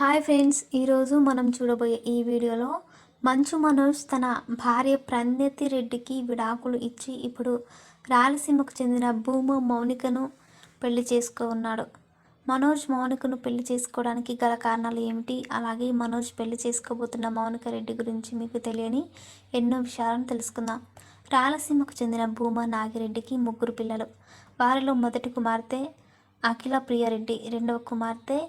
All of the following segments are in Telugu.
హాయ్ ఫ్రెండ్స్ ఈరోజు మనం చూడబోయే ఈ వీడియోలో మంచు మనోజ్ తన భార్య ప్రణతి రెడ్డికి విడాకులు ఇచ్చి ఇప్పుడు రాయలసీమకు చెందిన భూమ మౌనికను పెళ్ళి చేసుకున్నాడు. మనోజ్ మౌనికను పెళ్ళి చేసుకోవడానికి గల కారణాలు ఏమిటి? అలాగే మనోజ్ పెళ్ళి చేసుకోబోతున్న మౌనిక రెడ్డి గురించి మీకు తెలియని ఎన్నో విషయాలను తెలుసుకుందాం. రాయలసీమకు చెందిన భూమా నాగిరెడ్డికి ముగ్గురు పిల్లలు. వారిలో మొదటి కుమార్తె అఖిల ప్రియారెడ్డి రెండవ కుమార్తె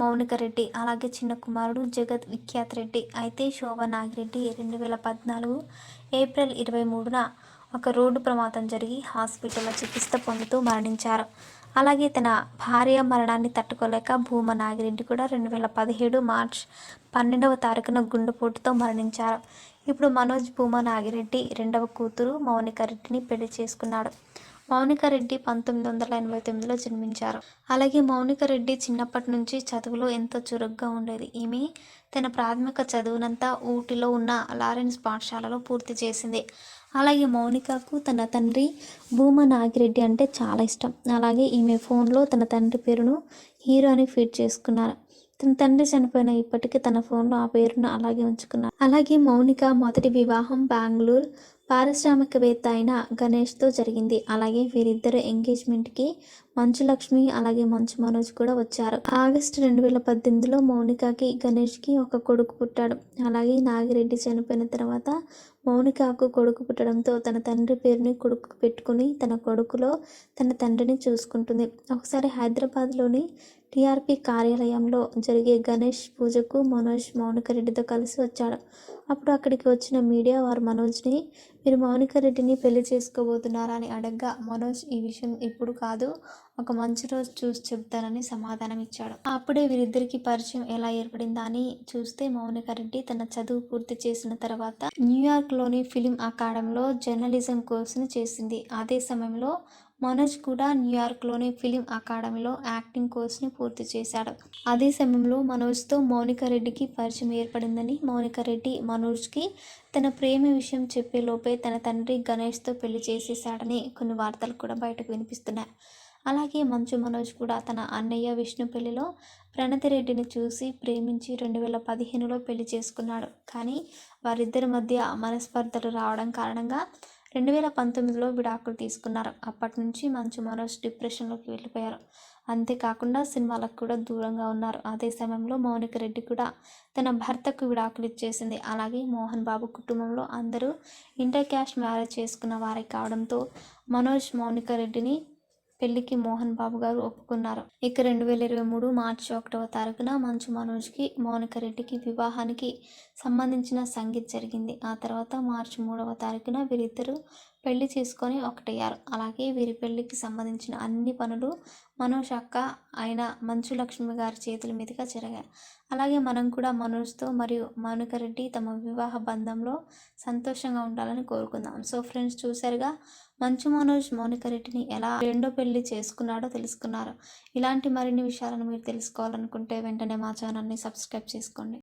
మౌనిక రెడ్డి అలాగే చిన్న కుమారుడు జగత్ విఖ్యాత్ రెడ్డి అయితే శోభ నాగిరెడ్డి రెండు వేల పద్నాలుగు ఏప్రిల్ ఇరవై మూడున ఒక రోడ్డు ప్రమాదం జరిగి హాస్పిటల్లో చికిత్స పొందుతూ మరణించారు. అలాగే తన భార్య మరణాన్ని తట్టుకోలేక భూమ నాగిరెడ్డి కూడా రెండు వేల పదిహేడు మార్చ్ పన్నెండవ తారీఖున గుండెపోటుతో మరణించారు. ఇప్పుడు మనోజ్ భూమ నాగిరెడ్డి రెండవ కూతురు మౌనిక రెడ్డిని పెళ్ళి చేసుకున్నాడు. మౌనిక రెడ్డి పంతొమ్మిది వందల ఎనభై తొమ్మిదిలో జన్మించారు. అలాగే మౌనిక రెడ్డి చిన్నప్పటి నుంచి చదువులో ఎంతో చురుగ్గా ఉండేది. ఈమె తన ప్రాథమిక చదువునంతా ఊటిలో ఉన్న లారెన్స్ పాఠశాలలో పూర్తి చేసింది. అలాగే మౌనికకు తన తండ్రి భూమ నాగిరెడ్డి అంటే చాలా ఇష్టం. అలాగే ఈమె ఫోన్లో తన తండ్రి పేరును హీరో అని ఫీడ్ చేసుకున్నారు. తన తండ్రి చనిపోయిన ఇప్పటికీ తన ఫోన్లో ఆ పేరును అలాగే ఉంచుకున్నారు. అలాగే మౌనిక మొదటి వివాహం బెంగళూరు పారిశ్రామికవేత్త అయిన గణేష్తో జరిగింది. అలాగే వీరిద్దరు ఎంగేజ్మెంట్కి మంచు లక్ష్మి అలాగే మంచు మనోజ్ కూడా వచ్చారు. ఆగస్టు రెండు వేల పద్దెనిమిదిలో మౌనికకి గణేష్కి ఒక కొడుకు పుట్టాడు. అలాగే నాగిరెడ్డి చనిపోయిన తర్వాత మౌనికకు కొడుకు పుట్టడంతో తన తండ్రి పేరుని కొడుకు పెట్టుకుని తన కొడుకులో తన తండ్రిని చూసుకుంటుంది. ఒకసారి హైదరాబాద్లోని టీఆర్పీ కార్యాలయంలో జరిగే గణేష్ పూజకు మనోజ్ మౌనిక రెడ్డితో కలిసి వచ్చాడు. అప్పుడు అక్కడికి వచ్చిన మీడియా వారు మనోజ్ని మీరు మౌనిక రెడ్డిని పెళ్ళి చేసుకోబోతున్నారా? అని అడగ్గా మనోజ్ ఈ విషయం ఇప్పుడు కాదు. ఒక మంచి రోజు చూసి చెప్తానని సమాధానం ఇచ్చాడు అప్పుడే వీరిద్దరికి పరిచయం ఎలా ఏర్పడిందా అని చూస్తే మౌనిక రెడ్డి తన చదువు పూర్తి చేసిన తర్వాత న్యూయార్క్లోని ఫిలిం అకాడమీలో జర్నలిజం కోర్సును చేసింది. అదే సమయంలో మనోజ్ కూడా న్యూయార్క్లోని ఫిలిం అకాడమీలో యాక్టింగ్ కోర్సుని పూర్తి చేశాడు. అదే సమయంలో మనోజ్తో మౌనిక రెడ్డికి పరిచయం ఏర్పడిందని మౌనిక రెడ్డి మనోజ్కి తన ప్రేమ విషయం చెప్పే లోపే తన తండ్రి గణేష్తో పెళ్ళి చేసేశాడని కొన్ని వార్తలు కూడా బయటకు వినిపిస్తున్నాయి. అలాగే మంచు మనోజ్ కూడా తన అన్నయ్య విష్ణు పెళ్ళిలో ప్రణతి రెడ్డిని చూసి ప్రేమించి రెండు వేల పదిహేనులో పెళ్ళి చేసుకున్నాడు. కానీ వారిద్దరి మధ్య మనస్పర్ధలు రావడం కారణంగా రెండు వేల పంతొమ్మిదిలో విడాకులు తీసుకున్నారు. అప్పటి నుంచి మంచు మనోజ్ డిప్రెషన్లోకి వెళ్ళిపోయారు. అంతేకాకుండా సినిమాలకు కూడా దూరంగా ఉన్నారు. అదే సమయంలో మౌనిక రెడ్డి కూడా తన భర్తకు విడాకులు ఇచ్చేసింది. అలాగే మోహన్ బాబు కుటుంబంలో అందరూ ఇంటర్ క్యాస్ట్ మ్యారేజ్ చేసుకున్న వారే కావడంతో మనోజ్ మౌనిక రెడ్డిని పెళ్ళికి మోహన్ బాబు గారు ఒప్పుకున్నారు. ఇక రెండు వేల ఇరవై మూడు మార్చి ఒకటవ తారీఖున మంచు మనోజ్కి మౌనిక రెడ్డికి వివాహానికి సంబంధించిన సంగీత్ జరిగింది. ఆ తర్వాత మార్చి మూడవ తారీఖున వీరిద్దరూ పెళ్ళి చేసుకొని ఒకటయ్యారు. అలాగే వీరి పెళ్ళికి సంబంధించిన అన్ని పనులు మనోజ్ అక్క ఆయన మంచు లక్ష్మి గారి చేతుల మీదుగా జరిగాయి. అలాగే మనం కూడా మనోజ్తో మరియు మౌనిక రెడ్డి తమ వివాహ బంధంలో సంతోషంగా ఉండాలని కోరుకుందాం. సో ఫ్రెండ్స్ చూసారుగా మంచు మనోజ్ మౌనికరెడ్డిని ఎలా రెండో పెళ్ళి చేసుకున్నాడో తెలుసుకున్నారు. ఇలాంటి మరిన్ని విషయాలను మీరు తెలుసుకోవాలనుకుంటే వెంటనే మా ఛానల్ని సబ్స్క్రైబ్ చేసుకోండి.